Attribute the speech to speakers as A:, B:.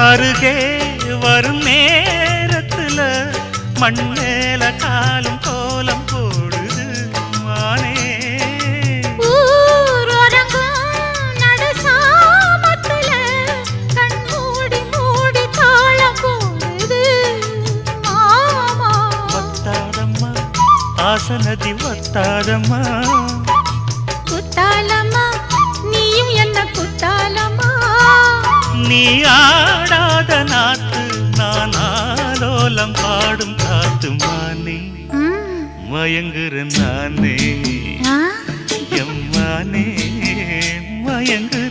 A: அருகே வரும் நேரத்துல மண் மேல காலும் கோலம் போடுது மானே.
B: ஊரடங்கும் நடுசாமத்துல
A: பாடும் காத்து மானே மயங்குற நானே. எம்மானே மயங்குறேன் நான்